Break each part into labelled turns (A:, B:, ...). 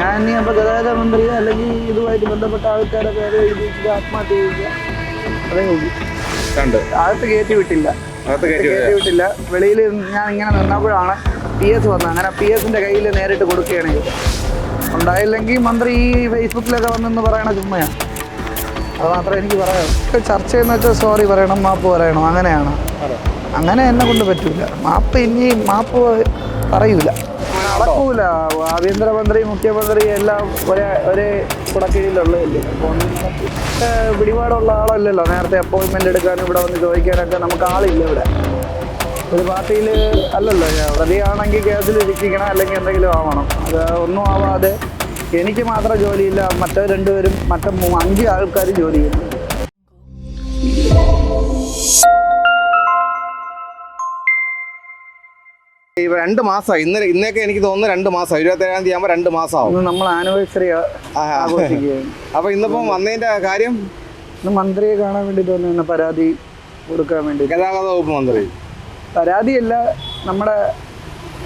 A: ഞാൻ ഇനി അപ്പോൾ ഗതാഗത മന്ത്രി അല്ലെങ്കിൽ ഇതുമായിട്ട് ബന്ധപ്പെട്ട ആൾക്കാരെ പേര് എഴുതി ആത്മഹത്യ ചെയ്യുക. അതേ ഉള്ളൂ.
B: കണ്ട്
A: അകത്ത് കയറ്റി വിട്ടില്ല.
B: അകത്ത് കയറ്റി
A: വിട്ടില്ല. വെളിയിൽ ഞാൻ ഇങ്ങനെ നിന്നപ്പോഴാണ് പി എസ് വന്നത്. അങ്ങനെ പി എസിന്റെ കയ്യിൽ നേരിട്ട് കൊടുക്കുകയാണ് ചെയ്തത് ഉണ്ടായില്ലെങ്കിൽ മന്ത്രി ഈ ഫേസ്ബുക്കിലൊക്കെ വന്നെന്ന് പറയണ ചുമ്മയാണ് അത് മാത്രമേ എനിക്ക് പറയാം ചർച്ച എന്ന് വെച്ചാൽ സോറി പറയണം മാപ്പ് പറയണം. അങ്ങനെയാണ്. അങ്ങനെ എന്നെ കൊണ്ട് പറ്റൂല. മാപ്പ് ഇനി മാപ്പ് പറയൂല. നടക്കൂല. ആഭ്യന്തരമന്ത്രി മുഖ്യമന്ത്രി എല്ലാം ഒരേ ഒരേ കുടക്കീഴിലുള്ളതല്ലേ പിടിപാടുള്ള ആളല്ലല്ലോ. നേരത്തെ അപ്പോയിൻമെന്റ് എടുക്കാനും ഇവിടെ വന്ന് ചോദിക്കാനൊക്കെ നമുക്ക് ആളില്ല ഇവിടെ. ഒരു പാർട്ടിയിൽ അല്ലല്ലോ. പ്രതിയാണെങ്കിൽ കേസിൽ ഇരിക്കണം അല്ലെങ്കിൽ എന്തെങ്കിലും ആവണം. അത് ഒന്നും ആവാതെ എനിക്ക് മാത്രം ജോലിയില്ല. മറ്റേ രണ്ടുപേരും മറ്റേ അഞ്ച് ആൾക്കാർ ജോലി ചെയ്യുന്നു.
B: രണ്ട് മാസമായി ഇന്നലെ ഇന്നൊക്കെ എനിക്ക് തോന്നുന്നു രണ്ട് മാസം. ഇരുപത്തേഴാം തീയതി ആകുമ്പോൾ രണ്ട് മാസമാവും
A: നമ്മൾ ആനിവേഴ്സറി
B: അപ്പൊ ഇന്നിപ്പം വന്നതിന്റെ കാര്യം?
A: മന്ത്രിയെ കാണാൻ വേണ്ടി വന്നു പരാതി കൊടുക്കാൻ വേണ്ടി.
B: ഗതാഗത വകുപ്പ് മന്ത്രി.
A: പരാതിയല്ല നമ്മുടെ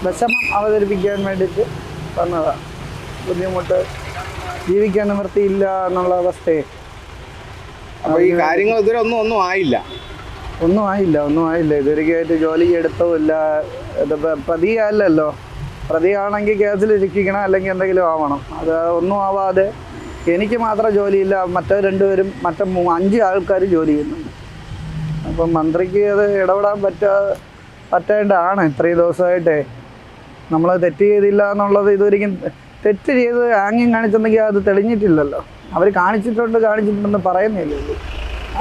A: വിഷമം അവതരിപ്പിക്കാൻ വേണ്ടിയിട്ട് വന്നതാ. ബുദ്ധിമുട്ട് ജീവിക്കാൻ നിവൃത്തിയില്ല എന്നുള്ള അവസ്ഥയെ.
B: അപ്പൊ ഈ കാര്യങ്ങൾ ഇതുവരെ ഒന്നും ഒന്നും ആയില്ല.
A: ഒന്നും ആയില്ല ഒന്നും ആയില്ല. ഇതുവരെയായിട്ട് ജോലി എടുത്തോ പ- പ്രതിയല്ലല്ലോ പ്രതിയാണെങ്കിൽ കേസിൽ ഇരിക്കണം അല്ലെങ്കിൽ എന്തെങ്കിലും ആവണം. അത് ഒന്നും ആവാതെ എനിക്ക് മാത്രം ജോലിയില്ല മറ്റേ രണ്ടുപേരും മറ്റേ അഞ്ച് ആൾക്കാർ ജോലി ചെയ്യുന്നുണ്ട്. അപ്പം മന്ത്രിക്ക് അത് ഇടപെടാൻ പറ്റാ പറ്റേണ്ടതാണ് ഇത്രയും ദിവസമായിട്ടേ. നമ്മൾ തെറ്റ് ചെയ്തില്ല എന്നുള്ളത് ഇതുവരെയും തെറ്റ് ചെയ്ത് ആംഗ്യം കാണിച്ചെന്നെങ്കിൽ അത് തെളിഞ്ഞിട്ടില്ലല്ലോ. അവർ കാണിച്ചിട്ടുണ്ട് കാണിച്ചിട്ടുണ്ടെന്ന് പറയുന്നില്ലല്ലോ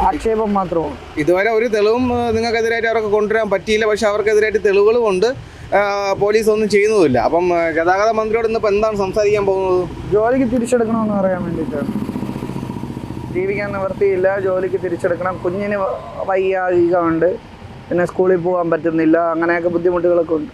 A: ആക്ഷേപം മാത്രമാണ്
B: ഇതുവരെ ഒരു തെളിവും നിങ്ങൾക്കെതിരായിട്ട് അവർക്ക് കൊണ്ടുവരാൻ പറ്റിയില്ല. പക്ഷെ അവർക്കെതിരായിട്ട് തെളിവുകളും ഉണ്ട് പോലീസ് ഒന്നും ചെയ്യുന്നതുമില്ല. അപ്പം ഗതാഗത മന്ത്രിയോട് ഇന്നിപ്പോൾ എന്താണ് സംസാരിക്കാൻ പോകുന്നത്?
A: ജോലിക്ക് തിരിച്ചെടുക്കണമെന്ന് പറയാൻ വേണ്ടിയിട്ടാണ്. ജീവിക്കാൻ നിവൃത്തിയില്ല ജോലിക്ക് തിരിച്ചെടുക്കണം. കുഞ്ഞിന് വയ്യാതികുണ്ട് പിന്നെ സ്കൂളിൽ പോകാൻ പറ്റുന്നില്ല. അങ്ങനെയൊക്കെ ബുദ്ധിമുട്ടുകളൊക്കെ ഉണ്ട്.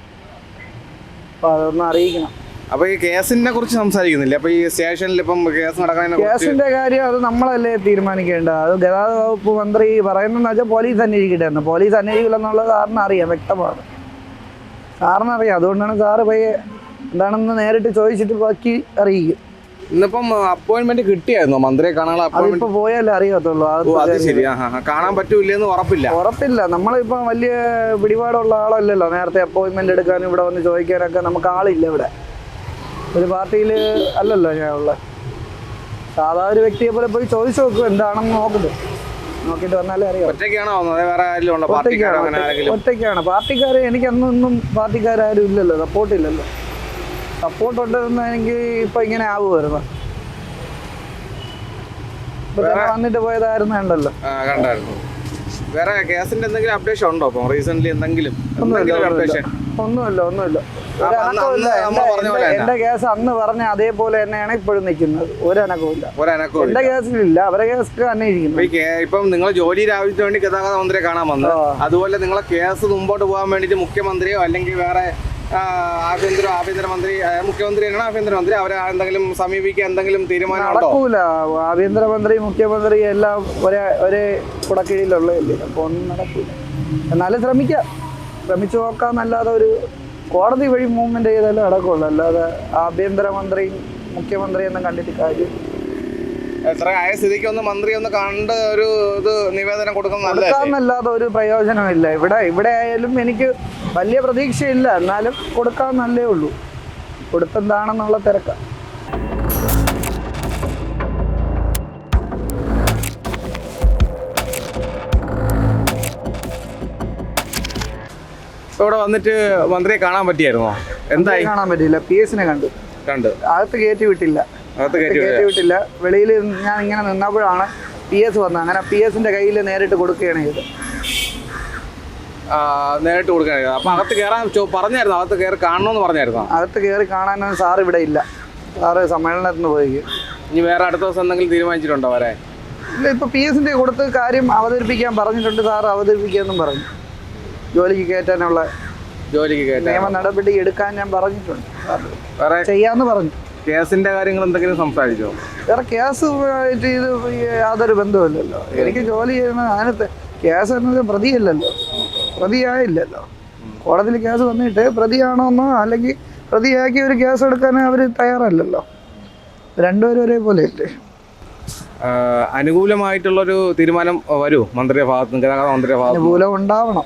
A: അപ്പോൾ അതൊന്ന് അറിയിക്കണം.
B: അപ്പൊ ഈ കേസിനെ കുറിച്ച് സംസാരിക്കുന്നില്ല? അപ്പൊ ഈ സ്റ്റേഷനിൽ ഇപ്പം കേസ് നടക്കുന്നതിനെ കുറിച്ച്
A: കേസിന്റെ കാര്യം അത് നമ്മളല്ലേ തീരുമാനിക്കേണ്ടത് അത് ഗതാഗത വകുപ്പ് മന്ത്രി പറയുന്നതെന്ന് വെച്ചാൽ പോലീസ് അന്വേഷിക്കട്ടെ പോലീസ് അന്വേഷിക്കില്ലെന്നുള്ളത് സാറിന് അറിയാം വ്യക്തമാണ്. സാറിന് അറിയാം. അതുകൊണ്ടാണ് സാറ് പയ്യെ എന്താണെന്ന് നേരിട്ട് ചോദിച്ചിട്ട് ബാക്കി അറിയിക്കും.
B: ഇന്നിപ്പം അപ്പോയിന്റ്മെന്റ് കിട്ടിയായിരുന്നോ? മന്ത്രിയെ കാണാനുള്ള
A: അതിപ്പോ പോയാലേ അറിയത്തുള്ളൂ.
B: അത് ശരി. കാണാൻ പറ്റൂലെന്ന് ഉറപ്പില്ല.
A: ഉറപ്പില്ല. നമ്മളിപ്പോ വലിയ പിടിപാടുള്ള ആളല്ലല്ലോ. നേരത്തെ അപ്പോയിന്റ്മെന്റ് എടുക്കാനും ഇവിടെ വന്ന് ചോദിക്കാനൊക്കെ നമുക്ക് ആളില്ല ഇവിടെ. ഒരു പാർട്ടിയിൽ അല്ലല്ലോ ഞാൻ ഉള്ളത് സാധാ ഒരു വ്യക്തിയെ പോലെ പോയി ചോദിച്ചു നോക്കും എന്താണെന്ന് നോക്കുന്നത് നോക്കിയിട്ട് വന്നാലേ അറിയാം.
B: ഒറ്റയ്ക്കാണോ വേറെ ആരെങ്കിലും
A: ഒറ്റയ്ക്കാണ് പാർട്ടിക്കാർ എനിക്ക് അന്നൊന്നും പാർട്ടിക്കാരും ഇല്ലല്ലോ. സപ്പോർട്ട് ഇല്ലല്ലോ. സപ്പോർട്ട് ഉണ്ടെന്നെങ്കിൽ ഇപ്പൊ ഇങ്ങനെ ആവുമായിരുന്നു വന്നിട്ട് പോയതായിരുന്നു ഉണ്ടല്ലോ
B: ആ, കണ്ടായിരുന്നു. വേറെ കേസിന്റെ എന്തെങ്കിലും അപ്ഡേഷൻ ഉണ്ടോ? ഇപ്പം റീസെന്റ് എന്തെങ്കിലും? അപ്ഡേഷൻ
A: ഒന്നുമില്ല ഒന്നുമില്ല. എന്റെ- കേസ് അന്ന് പറഞ്ഞ അതേപോലെ തന്നെയാണ് ഇപ്പോഴും നിൽക്കുന്നത്. ഒരു അനക്കവും ഇല്ല.
B: ഒരനക്കവും
A: എന്റെ കേസിലില്ല. അവരെ കേസ് അന്വേഷിക്കുന്നു
B: ഇപ്പൊ നിങ്ങൾ ജോലിയുടെ ആവശ്യത്തിന് വേണ്ടി ഗതാഗത മന്ത്രിയെ കാണാൻ
A: വന്നു
B: അതുപോലെ നിങ്ങളെ കേസ് മുമ്പോട്ട് പോകാൻ വേണ്ടിയിട്ട് മുഖ്യമന്ത്രിയോ അല്ലെങ്കിൽ വേറെ ആഭ്യന്തര ആഭ്യന്തരമന്ത്രി മുഖ്യമന്ത്രിയാണ് ആഭ്യന്തരമന്ത്രി? അവരെ എന്തെങ്കിലും സമീപിക്കുക എന്തെങ്കിലും തീരുമാനം
A: നടക്കൂല. ആഭ്യന്തരമന്ത്രി മുഖ്യമന്ത്രി എല്ലാം ഒരേ ഒരേ കുടക്കീഴിലുള്ളതല്ലേ? അപ്പോൾ ഒന്നും നടക്കൂല. എന്നാലും ശ്രമിക്കാം. ശ്രമിച്ചു നോക്കാന്നല്ലാതെ ഒരു കോടതി വഴി മൂവ്മെന്റ് ചെയ്താലും നടക്കുള്ളൂ. അല്ലാതെ ആഭ്യന്തരമന്ത്രി മുഖ്യമന്ത്രി എന്നും കണ്ടിട്ട് കാര്യം
B: എത്ര ആയ സ്ഥിതിക്ക് ഒന്ന് മന്ത്രി ഒന്ന് കണ്ട് ഒരു ഇത് നിവേദനം
A: കൊടുക്കാന്നല്ലാതെ ഒരു പ്രയോജനമില്ല. ഇവിടെ ഇവിടെ ആയാലും എനിക്ക് വലിയ പ്രതീക്ഷയില്ല. എന്നാലും കൊടുക്കാന്നല്ലേ ഉള്ളൂ. കൊടുത്തെന്താണെന്നുള്ള തിരക്ക.
B: ഇവിടെ വന്നിട്ട് മന്ത്രിയെ കാണാൻ പറ്റിയായിരുന്നോ? എന്തായി?
A: കാണാൻ പറ്റിയില്ല. പി എസിനെ കണ്ടു.
B: കണ്ട്.
A: അകത്ത് കയറ്റി വിട്ടില്ല.
B: അകത്ത് കയറ്റി
A: വിട്ടില്ല. വെളിയിൽ ഞാൻ ഇങ്ങനെ നിന്നപ്പോഴാണ് പി എസ് വന്നത്. അങ്ങനെ പി എസിന്റെ കയ്യിൽ നേരിട്ട് കൊടുക്കുകയാണ് ചെയ്തത്.
B: നേരിട്ട് ചെയ്തത്. അപ്പൊ അകത്ത് കയറാൻ പറഞ്ഞായിരുന്നു? അകത്ത് കയറി കാണണമെന്ന് പറഞ്ഞായിരുന്നു?
A: അകത്ത് കയറി കാണാനൊന്നും സാർ ഇവിടെ ഇല്ല. സാറ് സമ്മേളനത്തിന് പോയി.
B: ഇനി വേറെ അടുത്ത ദിവസം എന്തെങ്കിലും തീരുമാനിച്ചിട്ടുണ്ടോ വരെ
A: ഇല്ല ഇപ്പൊ പി എസിന്റെ കൊടുത്ത് കാര്യം അവതരിപ്പിക്കാൻ പറഞ്ഞിട്ടുണ്ട്. സാർ അവതരിപ്പിക്കാന്നും പറഞ്ഞു. ജോലിക്ക് കയറ്റാനുള്ള
B: ജോലിക്ക് കയറ്റാൻ.
A: നിയമ നടപടി എടുക്കാൻ ഞാൻ പറഞ്ഞിട്ടുണ്ട്.
B: വേറെ
A: ചെയ്യാന്ന് പറഞ്ഞു.
B: കേസിന്റെ കാര്യങ്ങൾ എന്തെങ്കിലും സംസാരിച്ചോ?
A: വേറെ കേസ് ആയിട്ട് ഇത് യാതൊരു ബന്ധമില്ലല്ലോ എനിക്ക് ജോലി ചെയ്യുന്ന അതിനകത്ത് കേസ് എന്നത് പ്രതിയല്ലല്ലോ. പ്രതിയായില്ലല്ലോ. കോടതിയിൽ കേസ് വന്നിട്ട് പ്രതിയാണോന്നോ അല്ലെങ്കിൽ പ്രതിയാക്കി ഒരു കേസ് എടുക്കാൻ അവർ തയ്യാറല്ലല്ലോ. രണ്ടുപേരും ഒരേപോലെ ഇല്ലേ?
B: ആഹ് അനുകൂലമായിട്ടുള്ളൊരു തീരുമാനം വരൂ. മന്ത്രിയുടെ ഭാഗത്ത് നിന്ന് ഗതാഗത മന്ത്രിയുടെ ഭാഗത്ത്
A: അനുകൂലം ഉണ്ടാവണം.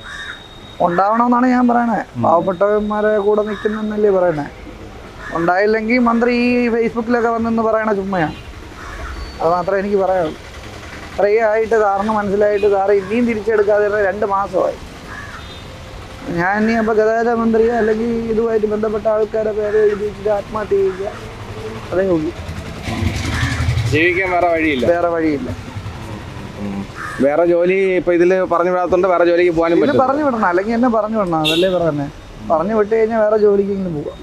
A: ഉണ്ടാവണം എന്നാണ് ഞാൻ പറയണേ. പാവപ്പെട്ടവന്മാരെ കൂടെ നിൽക്കുന്നല്ലേ പറയണേ. ഉണ്ടായില്ലെങ്കിൽ മന്ത്രി ഈ ഫേസ്ബുക്കിലൊക്കെ വന്നെന്ന് പറയണ ചുമ്മയാണ്. അത് മാത്രമേ എനിക്ക് പറയാനുള്ളൂ ഇത്രയും ആയിട്ട് സാറിന് മനസ്സിലായിട്ട് സാറ് ഇനിയും തിരിച്ചെടുക്കാതെ രണ്ട് മാസമായി. ഞാൻ ഇനി അപ്പോൾ ഗതാഗത മന്ത്രിയോ അല്ലെങ്കിൽ ഇതുമായിട്ട് ബന്ധപ്പെട്ട ആൾക്കാരെ പേര് എഴുതി വെച്ചിട്ട് ആത്മഹത്യ ചെയ്യുക. അതേ ഉള്ളൂ.
B: ജീവിക്കാൻ വേറെ വഴിയില്ല.
A: വേറെ വഴിയില്ല.
B: വേറെ ജോലി ഇപ്പൊ ഇതിൽ പറഞ്ഞു വിടാത്തോണ്ട് വേറെ ജോലിക്ക് പോകാനും പറ്റും
A: പറഞ്ഞു വിടണം. അല്ലെങ്കിൽ എന്നെ പറഞ്ഞു വിടണം. അതല്ലേ പറഞ്ഞേ പറഞ്ഞു വിട്ട് കഴിഞ്ഞാൽ വേറെ ജോലിക്ക് ഇങ്ങനെ പോവാം.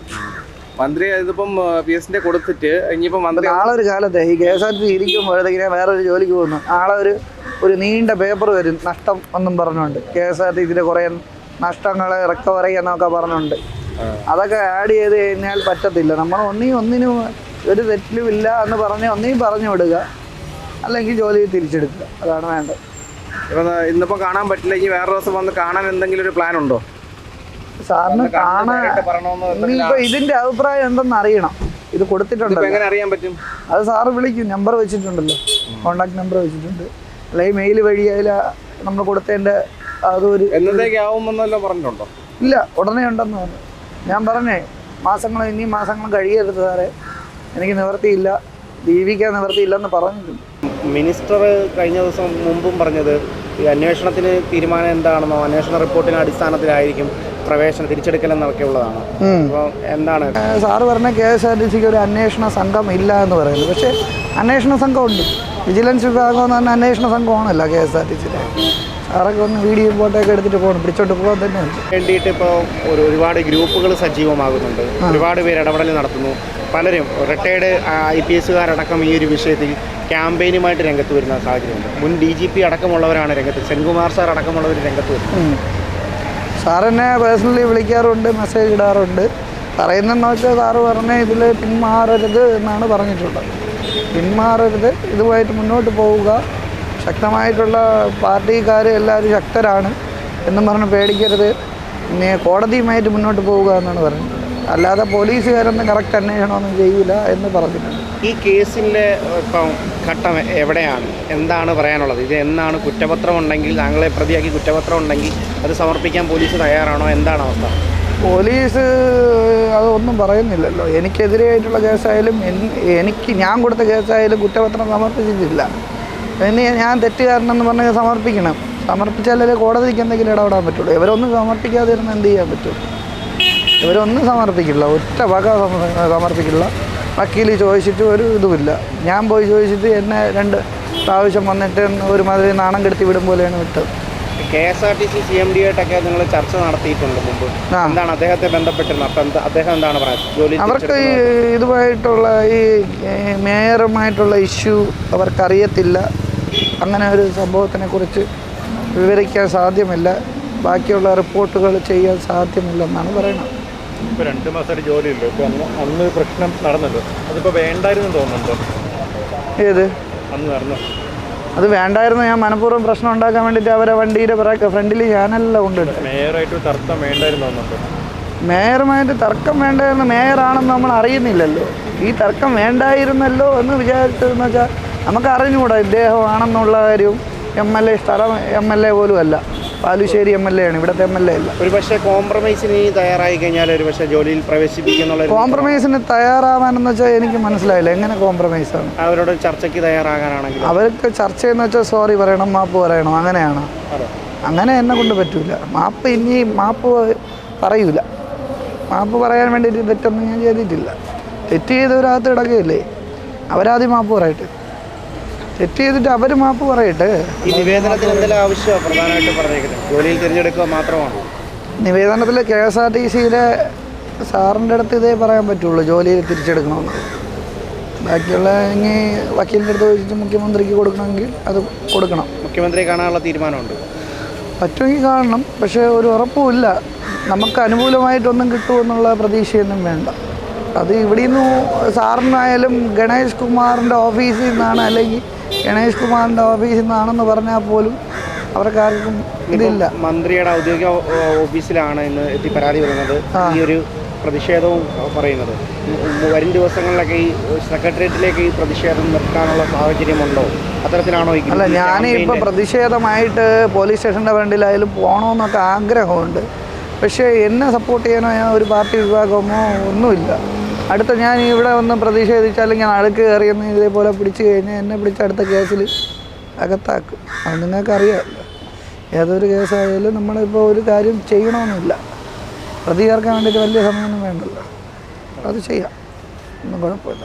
B: മന്ത്രി ഇതിപ്പം പി എസിന്റെ കൊടുത്തിട്ട് ഇനിയിപ്പം മന്ത്രി
A: നാളെ ഒരു കാലത്തെ ഈ K S R T C ഇരിക്കുമ്പോഴത്തേക്ക് ഞാൻ വേറെ ഒരു ജോലിക്ക് പോകുന്നു നാളെ ഒരു ഒരു നീണ്ട പേപ്പർ വരും. നഷ്ടം എന്നും പറഞ്ഞുകൊണ്ട്. കെ എസ് ആർ ടി സിന്റെ കുറേ നഷ്ടങ്ങൾ റിക്കവർ ചെയ്യാന്നൊക്കെ പറഞ്ഞുകൊണ്ട് അതൊക്കെ ആഡ് ചെയ്ത് കഴിഞ്ഞാൽ പറ്റത്തില്ല. നമ്മൾ ഒന്നീ ഒന്നിനും ഒരു തെറ്റിലും ഇല്ല എന്ന് പറഞ്ഞ് ഒന്നീ പറഞ്ഞു വിടുക. അല്ലെങ്കിൽ ജോലി തിരിച്ചെടുക്കുക. അതാണ് വേണ്ടത്.
B: ഇപ്പൊ ഇന്നിപ്പോ കാണാൻ പറ്റില്ല. ഇനി വേറെ ദിവസം വന്ന് കാണാൻ എന്തെങ്കിലും ഒരു പ്ലാൻ ഉണ്ടോ?
A: സാറിന് കാണാൻ
B: ഇതിന്റെ
A: ഇനിയിപ്പോൾ അഭിപ്രായം എന്തെന്ന് അറിയണം. ഇത് കൊടുത്തിട്ടുണ്ട്
B: എങ്ങനെ അറിയാൻ പറ്റും?
A: അത് സാറ് വിളിക്കും. നമ്പർ വെച്ചിട്ടുണ്ടല്ലോ. കോണ്ടാക്ട് നമ്പർ വെച്ചിട്ടുണ്ട്. അല്ലെങ്കിൽ മെയിൽ വഴി അതിൽ നമ്മൾ കൊടുത്തതിന്റെ അതൊരു
B: പറഞ്ഞിട്ടുണ്ടോ?
A: ഇല്ല ഉടനെ ഉണ്ടെന്ന് പറഞ്ഞു. ഞാൻ പറഞ്ഞേ മാസങ്ങൾ ഇനി മാസങ്ങൾ കഴിയരുത് സാറേ. എനിക്ക് നിവർത്തിയില്ല ജീവിക്കാൻ നിവർത്തിയില്ലെന്ന് പറഞ്ഞിട്ടുണ്ട്.
C: മിനിസ്റ്റർ കഴിഞ്ഞ ദിവസം മുമ്പും പറഞ്ഞത് ഈ അന്വേഷണത്തിന് തീരുമാനം എന്താണെന്നോ അന്വേഷണ റിപ്പോർട്ടിന് അടിസ്ഥാനത്തിലായിരിക്കും പ്രവേശനം തിരിച്ചെടുക്കലെന്നൊക്കെ ഉള്ളതാണ്. അപ്പോൾ എന്താണ്?
A: സാറ് പറഞ്ഞ കെ എസ് ആർ ടി സിക്ക് ഒരു അന്വേഷണ സംഘം ഇല്ല എന്ന് പറയുന്നത് പക്ഷേ അന്വേഷണ സംഘം ഉണ്ട് വിജിലൻസ് വിഭാഗം എന്ന് പറഞ്ഞാൽ അന്വേഷണ സംഘമാണല്ലോ കെ എസ് ആർ ടി സിയിലെ സാറൊക്കെ ഒന്ന് വീഡിയോ ഫോട്ടോയൊക്കെ എടുത്തിട്ട് പോകണം പിടിച്ചോട്ട് പോകാൻ തന്നെ
C: വേണ്ടിയിട്ട് ഇപ്പോൾ ഒരു ഒരുപാട് ഗ്രൂപ്പുകൾ സജീവമാകുന്നുണ്ട്. ഒരുപാട് പേര് ഇടപെടൽ നടത്തുന്നു. പലരും റിട്ടയർഡ് ഐ പി എസുകാരടക്കം ഈ ഒരു വിഷയത്തിൽ ക്യാമ്പയിനുമായിട്ട് രംഗത്ത് വരുന്ന സാഹചര്യമുണ്ട്. മുൻ ഡി ജി പി അടക്കമുള്ളവരാണ് രംഗത്ത് സെൻകുമാർ സാർ അടക്കമുള്ളവർ രംഗത്ത് വരുന്നത്
A: സാറിനെ പേഴ്സണലി വിളിക്കാറുണ്ട് മെസ്സേജ് ഇടാറുണ്ട്. പറയുന്നതെന്ന് വെച്ചാൽ സാറ് പറഞ്ഞ ഇതിൽ പിന്മാറരുത് എന്നാണ് പറഞ്ഞിട്ടുള്ളത്. പിന്മാറരുത് ഇതുമായിട്ട് മുന്നോട്ട് പോവുക. ശക്തമായിട്ടുള്ള പാർട്ടിക്കാർ എല്ലാവരും ശക്തരാണ് എന്നും പറഞ്ഞ് പേടിക്കരുത്. ഇനി കോടതിയുമായിട്ട് മുന്നോട്ട് പോവുക എന്നാണ് പറഞ്ഞത് അല്ലാതെ പോലീസുകാരൊന്നും കറക്റ്റ് അന്വേഷണമൊന്നും ചെയ്യില്ല എന്ന് പറഞ്ഞിട്ടുണ്ട്.
C: ഈ കേസിന്റെ ഇപ്പം ഘട്ടം എവിടെയാണ്? എന്താണ് പറയാനുള്ളത്? ഇത് എന്നാണ് കുറ്റപത്രം ഉണ്ടെങ്കിൽ താങ്കളെ പ്രതിയാക്കി കുറ്റപത്രം ഉണ്ടെങ്കിൽ അത് സമർപ്പിക്കാൻ പോലീസ് തയ്യാറാണോ? എന്താണ് അവസ്ഥ?
A: പോലീസ് അതൊന്നും പറയുന്നില്ലല്ലോ. എനിക്കെതിരെയായിട്ടുള്ള കേസായാലും എനിക്ക് ഞാൻ കൊടുത്ത കേസായാലും കുറ്റപത്രം സമർപ്പിച്ചിട്ടില്ല. ഇനി ഞാൻ തെറ്റുകാരനെന്ന് പറഞ്ഞ് സമർപ്പിക്കണം. സമർപ്പിച്ചാലേ കോടതിക്ക് എന്തെങ്കിലും ഇടപെടാൻ പറ്റുള്ളൂ. ഇവരൊന്നും സമർപ്പിക്കാതിരുന്ന് എന്ത് ചെയ്യാൻ പറ്റുള്ളൂ ഇവരൊന്നും സമർപ്പിക്കില്ല. ഒറ്റ വക സമർപ്പിക്കില്ല. വക്കീൽ ചോദിച്ചിട്ട് ഒരു ഇതുമില്ല. ഞാൻ പോയി ചോദിച്ചിട്ട് എന്നെ രണ്ട് പ്രാവശ്യം വന്നിട്ട് ഒരുമാതിരി നാണം കെടുത്തി വിടും പോലെയാണ് വിട്ടത്.
C: K S R T C C M D ആയിട്ടൊക്കെ നിങ്ങൾ ചർച്ച നടത്തിയിട്ടുണ്ട് മുമ്പ്. എന്താണ് അദ്ദേഹത്തെ ബന്ധപ്പെട്ടിരുന്നത്? അപ്പം അദ്ദേഹം എന്താണ് പറയുന്നത് ജോലി
A: അവർക്ക് ഇതുമായിട്ടുള്ള ഈ മേയറുമായിട്ടുള്ള ഇഷ്യൂ അവർക്കറിയത്തില്ല. അങ്ങനെ ഒരു സംഭവത്തിനെ കുറിച്ച് വിവരിക്കാൻ സാധ്യമല്ല. ബാക്കിയുള്ള റിപ്പോർട്ടുകൾ ചെയ്യാൻ സാധ്യമല്ലെന്നാണ് പറയുന്നത്.
D: ഇപ്പോൾ രണ്ട് മാസമായിട്ട് ജോലിയുണ്ട് ഇപ്പോൾ അന്ന് അന്ന് പ്രശ്നം നടന്നല്ലോ. അതിപ്പോൾ വേണ്ടായിരുന്നു തോന്നുന്നുണ്ടോ?
A: ഏത്?
D: അന്ന് നടന്നു?
A: അത് വേണ്ടായിരുന്നു. ഞാൻ മനഃപൂർവം പ്രശ്നം ഉണ്ടാക്കാൻ വേണ്ടിയിട്ട് അവരെ വണ്ടിയുടെ ഫ്രണ്ടിൽ ഞാനെല്ലാം ഉണ്ട്
D: മേയറായിട്ട് തർക്കം വേണ്ടായിരുന്നു തോന്നുന്നുണ്ടോ?
A: മേയറുമായിട്ട് തർക്കം വേണ്ടായിരുന്നു. മേയറാണെന്ന് നമ്മൾ അറിയുന്നില്ലല്ലോ. ഈ തർക്കം വേണ്ടായിരുന്നല്ലോ എന്ന് വിചാരിച്ചതെന്ന് വെച്ചാൽ നമുക്ക് അറിഞ്ഞുകൂടാ ഇദ്ദേഹമാണെന്നുള്ള കാര്യവും എം എൽ എ സ്ഥലം എം എൽ എ പോലും അല്ല. പാലുശ്ശേരി എം എൽ എ ആണ് ഇവിടുത്തെ എം എൽ എ അല്ല.
C: ഒരു പക്ഷേ കോംപ്രമൈസിന് തയ്യാറായി കഴിഞ്ഞാൽ ഒരു പക്ഷേ ജോലിയിൽ പ്രവേശിപ്പിക്കുന്നുള്ള
A: കോംപ്രമൈസിന് തയ്യാറാവാനെന്ന് വെച്ചാൽ എനിക്ക് മനസ്സിലായില്ല എങ്ങനെ കോംപ്രമൈസ് ആണ്?
C: അവരോട് ചർച്ചയ്ക്ക് തയ്യാറാകാനാണെങ്കിൽ
A: അവർക്ക് ചർച്ച എന്ന് വെച്ചാൽ സോറി പറയണം മാപ്പ് പറയണം അങ്ങനെയാണ്. അങ്ങനെ എന്നെ കൊണ്ട് പറ്റൂല. മാപ്പ് ഇനി മാപ്പ് പറയൂല. മാപ്പ് പറയാൻ വേണ്ടിയിട്ട് തെറ്റൊന്നും ഞാൻ ചെയ്തിട്ടില്ല. തെറ്റ് ചെയ്തവരകത്ത് കിടക്കുകയില്ലേ അവരാദ്യം മാപ്പ് പറയട്ടെ. തെറ്റ് ചെയ്തിട്ട് അവർ മാപ്പ് പറയട്ടെ.
C: ഈ നിവേദനത്തിന് എന്തെങ്കിലും ആവശ്യമാണ് പ്രധാനമായിട്ടും പറഞ്ഞേക്കുന്നത് ജോലിയിൽ തിരഞ്ഞെടുക്കുക മാത്രമാണ്?
A: നിവേദനത്തിൽ കെ എസ് ആർ ടി സിയിലെ സാറിന്റെ അടുത്ത് ഇതേ പറയാൻ പറ്റുള്ളൂ ജോലിയിൽ തിരിച്ചെടുക്കണമെന്ന്. ബാക്കിയുള്ള ഇനി വക്കീലിന്റെ അടുത്ത് ചോദിച്ചിട്ട് മുഖ്യമന്ത്രിക്ക് കൊടുക്കണമെങ്കിൽ അത് കൊടുക്കണം.
C: മുഖ്യമന്ത്രിയെ കാണാനുള്ള തീരുമാനമുണ്ട്.
A: പറ്റുമെങ്കിൽ കാണണം പക്ഷേ ഒരു ഉറപ്പുമില്ല നമുക്ക് അനുകൂലമായിട്ടൊന്നും കിട്ടുമെന്നുള്ള പ്രതീക്ഷയൊന്നും വേണ്ട. അത് ഇവിടെ നിന്ന് സാറിനായാലും ഗണേഷ് കുമാറിന്റെ ഓഫീസിൽ നിന്നാണ് അല്ലെങ്കിൽ ഗണേഷ് കുമാറിന്റെ ഓഫീസിൽ നിന്നാണെന്ന് പറഞ്ഞാൽ പോലും അവർക്കാർക്കും ഇതില്ല.
C: മന്ത്രിയുടെ ഔദ്യോഗിക ഓഫീസിലാണ് ഇന്ന് എത്തി പരാതി വരുന്നത് ഈ ഒരു പ്രതിഷേധവും പറയുന്നത്. വരും ദിവസങ്ങളിലൊക്കെ ഈ സെക്രട്ടേറിയറ്റിലേക്ക് ഈ പ്രതിഷേധം നിർത്താനുള്ള സാഹചര്യമുണ്ടോ? അത്തരത്തിലാണോ
A: അല്ല ഞാൻ
C: ഇപ്പം
A: പ്രതിഷേധമായിട്ട് പോലീസ് സ്റ്റേഷന്റെ ഫ്രണ്ടിലായാലും പോകണമെന്നൊക്കെ ആഗ്രഹമുണ്ട്. പക്ഷേ എന്നെ സപ്പോർട്ട് ചെയ്യാനോ ഒരു പാർട്ടി വിഭാഗമോ ഒന്നുമില്ല. അടുത്ത ഞാൻ ഇവിടെ ഒന്ന് പ്രതിഷേധിച്ചാലും ഞാൻ അഴുക്ക് കയറിയെന്ന് ഇതേപോലെ പിടിച്ചു കഴിഞ്ഞാൽ എന്നെ പിടിച്ച അടുത്ത കേസിൽ അകത്താക്കും. അത് നിങ്ങൾക്കറിയാമല്ലോ ഏതൊരു കേസായാലും നമ്മളിപ്പോൾ ഒരു കാര്യം ചെയ്യണമെന്നില്ല പ്രതി വേണ്ടിയിട്ട് വലിയ സമയമൊന്നും വേണ്ടല്ലോ. അത് ചെയ്യാം. ഒന്നും കുഴപ്പമില്ല.